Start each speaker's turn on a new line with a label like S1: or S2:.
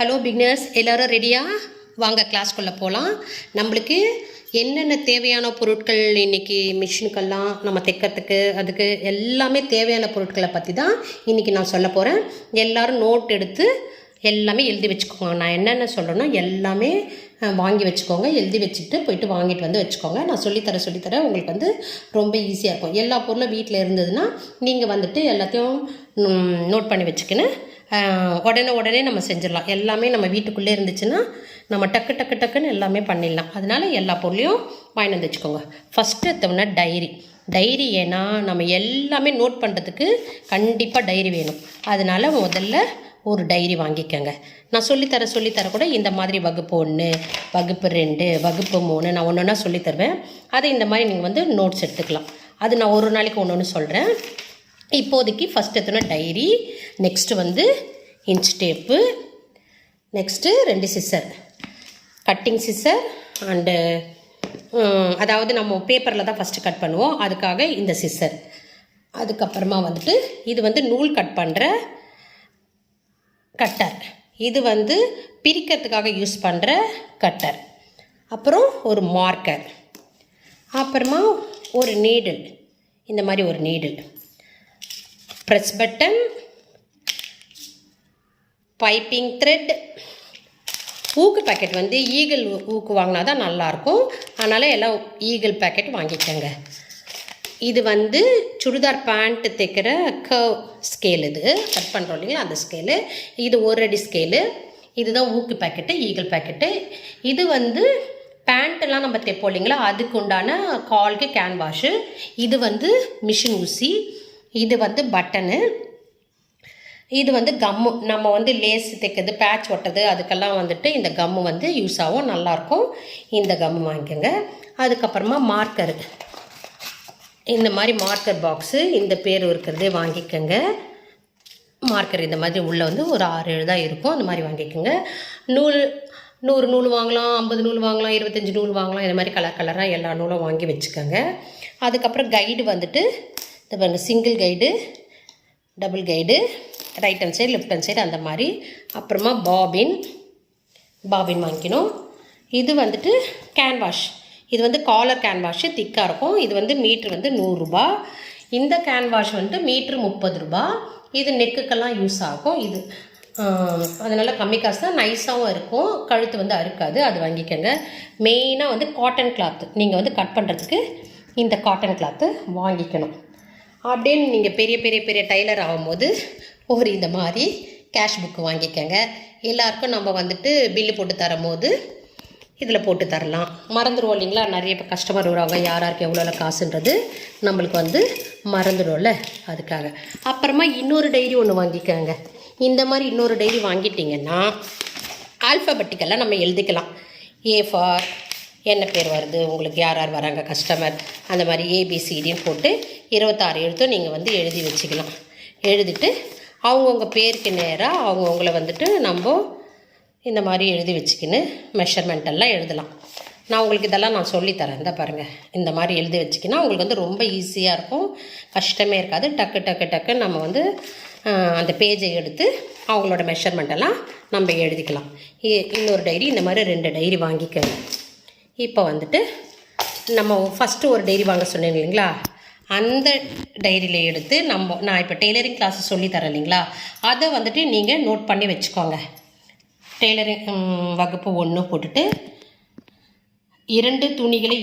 S1: Hello beginners எல்லோரும் ரெடியாக வாங்க கிளாஸ்க்குள்ளே போகலாம் நம்மளுக்கு என்னென்ன தேவையான பொருட்கள் இன்றைக்கி மிஷினுக்கெல்லாம் நம்ம தைக்கிறதுக்கு அதுக்கு எல்லாமே தேவையான பொருட்களை பற்றி தான் இன்றைக்கி நான் சொல்ல போகிறேன் எல்லோரும் நோட் எடுத்து எல்லாமே எழுதி வச்சுக்கோங்க. நான் என்னென்ன சொல்கிறேன்னா எல்லாமே வாங்கி வச்சுக்கோங்க. எழுதி வச்சுட்டு போயிட்டு வாங்கிட்டு வந்து வச்சுக்கோங்க. நான் சொல்லித்தர சொல்லித்தர உங்களுக்கு வந்து ரொம்ப ஈஸியாக இருக்கும். எல்லா பொருளும் வீட்டில் இருந்ததுன்னா நீங்கள் வந்துட்டு எல்லாத்தையும் நோட் பண்ணி வச்சுக்கின்னு உடனே உடனே நம்ம செஞ்சிடலாம். எல்லாமே நம்ம வீட்டுக்குள்ளே இருந்துச்சுன்னா நம்ம டக்கு டக்கு டக்குன்னு எல்லாமே பண்ணிடலாம். அதனால் எல்லா பொருளையும் வாங்கிட்டு வந்து வச்சுக்கோங்க. ஃபஸ்ட்டு எடுத்தோம்னா டைரி. டைரி ஏன்னா நம்ம எல்லாமே நோட் பண்ணுறதுக்கு கண்டிப்பாக டைரி வேணும். அதனால் முதல்ல ஒரு டைரி வாங்கிக்கோங்க. நான் சொல்லித்தர சொல்லித்தர கூட இந்த மாதிரி வகுப்பு ஒன்று வகுப்பு ரெண்டு வகுப்பு மூணு நான் ஒன்று ஒன்றா சொல்லித்தருவேன். அதை இந்த மாதிரி நீங்கள் வந்து நோட்ஸ் எடுத்துக்கலாம். அது நான் ஒரு நாளைக்கு ஒன்று ஒன்று சொல்கிறேன் இப்போதைக்கு ஃபஸ்ட் எத்தனை டைரி நெக்ஸ்ட்டு வந்து இன்ச் டேப்பு நெக்ஸ்ட்டு ரெண்டு சிசர் கட்டிங் சிசர் அண்டு அதாவது நம்ம பேப்பரில் தான் ஃபஸ்ட்டு கட் பண்ணுவோம். அதுக்காக இந்த சிசர் அதுக்கப்புறமா வந்துட்டு இது வந்து நூல் கட் பண்ணுற கட்டர் இது வந்து பிரிக்கிறதுக்காக யூஸ் பண்ணுற கட்டர் அப்புறம் ஒரு மார்க்கர் அப்புறமா ஒரு நீடில் இந்த மாதிரி ஒரு needle press button piping thread ஊக்கு பேக்கெட் வந்து ஈகிள் ஊக்கு வாங்கினா தான் நல்லாயிருக்கும் அதனால் எல்லாம் ஈகிள் பேக்கெட் வாங்கிக்கோங்க. இது வந்து சுடிதார் பேண்ட் தைக்கிற கர்வ் ஸ்கேல் இது. கட் பண்ணுறோம் இல்லைங்களா அந்த ஸ்கேலு இது ஒரு அடி ஸ்கேலு இதுதான் ஊக்கு பேக்கெட்டு ஈகிள் பேக்கெட்டு இது வந்து பேண்ட்டெல்லாம் நம்ம தைப்போம் இல்லைங்களா அதுக்கு உண்டான கால்க்கு கேன்வாஷு இது வந்து மிஷின் ஊசி. இது வந்து பட்டனு. இது வந்து கம்மு நம்ம வந்து லேஸ் தைக்கிறது பேட்ச் ஒட்டுறது அதுக்கெல்லாம் வந்துட்டு இந்த கம்மு வந்து யூஸ் ஆகும். நல்லாயிருக்கும் இந்த கம்மு வாங்கிக்கோங்க. அதுக்கப்புறமா மார்க்கரு இந்த மாதிரி மார்க்கர் பாக்ஸு இந்த பேர் இருக்கிறதே வாங்கிக்கோங்க. மார்க்கர் இந்த மாதிரி உள்ளே வந்து ஒரு ஆறு ஏழு தான் இருக்கும். அந்த மாதிரி வாங்கிக்கோங்க. நூல் நூறு நூல் வாங்கலாம் ஐம்பது நூல் வாங்கலாம் இருபத்தஞ்சி நூல் வாங்கலாம். இந்த மாதிரி கலர் கலராக எல்லா நூலும் வாங்கி வச்சுக்கோங்க. அதுக்கப்புறம் கைடு வந்துட்டு இந்த பாருங்கள் single guide double guide right hand side left hand side அந்த மாதிரி. அப்புறமா பாபின் பாபின் வாங்கிக்கணும். இது வந்துட்டு கேன்வாஷ் இது வந்து காலர் கேன்வாஷு திக்காக இருக்கும். இது வந்து மீட்ரு வந்து நூறுரூபா இந்த கேன்வாஷ் வந்துட்டு மீட்ரு முப்பது ரூபா. இது நெக்குக்கெல்லாம் யூஸ் ஆகும். இது அதனால் கம்மி காசு தான். நைஸாகவும் இருக்கும். கழுத்து வந்து அறுக்காது. அது வாங்கிக்கோங்க. மெயினாக வந்து காட்டன் கிளாத்து நீங்கள் வந்து கட் பண்ணுறதுக்கு இந்த காட்டன் கிளாத்து வாங்கிக்கணும். அப்படின்னு நீங்கள் பெரிய பெரிய பெரிய டைலர் ஆகும்போது ஒரு இந்த மாதிரி கேஷ் புக்கு வாங்கிக்கோங்க. எல்லாருக்கும் நம்ம வந்துட்டு பில்லு போட்டு தரும்போது இதில் போட்டு தரலாம். மறந்துடுவோம் இல்லைங்களா? நிறைய இப்போ கஸ்டமர் வருவாங்க. யார் யாருக்கு எவ்வளோ காசுன்றது நம்மளுக்கு வந்து மறந்துடும்ல அதுக்காக. அப்புறமா இன்னொரு டைரி ஒன்று வாங்கிக்கோங்க. இந்த மாதிரி இன்னொரு டைரி வாங்கிட்டிங்கன்னா ஆல்ஃபபெட்டிக்கெல்லாம் நம்ம எழுதிக்கலாம். ஏ ஃபார் என்ன பேர் வருது உங்களுக்கு யார் யார் வராங்க கஸ்டமர் அந்த மாதிரி ஏபிசிடின்னு போட்டு இருபத்தாறு எழுத்தும் நீங்கள் வந்து எழுதி வச்சுக்கலாம். எழுதிட்டு அவங்கவுங்க பேருக்கு நேராக அவங்கவுங்கள வந்துட்டு நம்ம இந்த மாதிரி எழுதி வச்சுக்கின்னு மெஷர்மெண்ட்டெல்லாம் எழுதலாம். நான் உங்களுக்கு இதெல்லாம் நான் சொல்லித்தரேன் இந்த பாருங்கள் இந்த மாதிரி எழுதி வச்சுக்கினா உங்களுக்கு வந்து ரொம்ப ஈஸியாக இருக்கும். கஷ்டமே இருக்காது. டக்கு டக்கு டக்குன்னு நம்ம வந்து அந்த பேஜை எடுத்து அவங்களோட மெஷர்மெண்ட்டெல்லாம் நம்ம எழுதிக்கலாம். இ- இன்னொரு டைரி இந்த மாதிரி ரெண்டு டைரி வாங்கிக்கணும் இப்போ வந்துட்டு நம்ம ஃபஸ்ட்டு ஒரு டைரி வாங்க சொன்னேன் இல்லைங்களா? அந்த டைரியில் எடுத்து நம்ம நான் இப்போ டெய்லரிங் கிளாஸ் சொல்லித்தரேன் இல்லைங்களா? அதை வந்துட்டு நீங்கள் நோட் பண்ணி வச்சுக்கோங்க. டெய்லரிங் வகுப்பு ஒன்று போட்டுட்டு இரண்டு துணிகளை